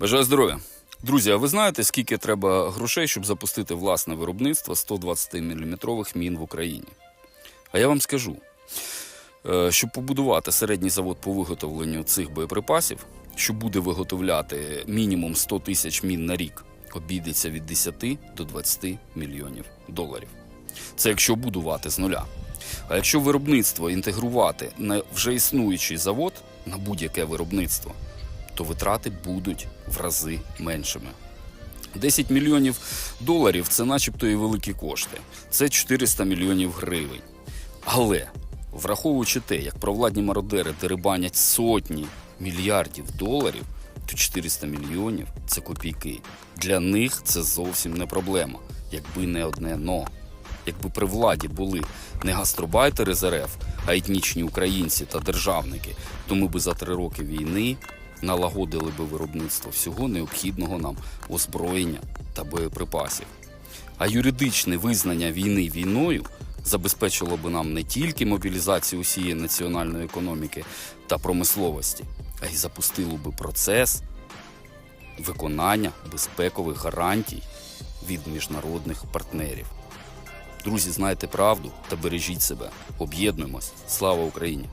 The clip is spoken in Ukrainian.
Бажаю здоров'я. Друзі, а ви знаєте, скільки треба грошей, щоб запустити власне виробництво 120-мм мін в Україні? А я вам скажу, е, щоб побудувати середній завод по виготовленню цих боєприпасів, що буде виготовляти мінімум 100 тисяч мін на рік, обійдеться від 10 до 20 мільйонів доларів. Це якщо будувати з нуля. А якщо виробництво інтегрувати на вже існуючий завод на будь-яке виробництво, то витрати будуть в рази меншими. 10 мільйонів доларів це начебто і великі кошти. Це 400 мільйонів гривень. Але враховуючи те, як провладні мародери дерибанять сотні мільярдів доларів, то 400 мільйонів це копійки. Для них це зовсім не проблема, якби не одне но. Якби при владі були не гастробайтери з РФ, а етнічні українці та державники, то ми би за три роки війни налагодили би виробництво всього необхідного нам озброєння та боєприпасів. А юридичне визнання війни війною забезпечило би нам не тільки мобілізацію усієї національної економіки та промисловості, а й запустило би процес виконання безпекових гарантій від міжнародних партнерів. Друзі, знайте правду та бережіть себе. Об'єднуємось. Слава Україні!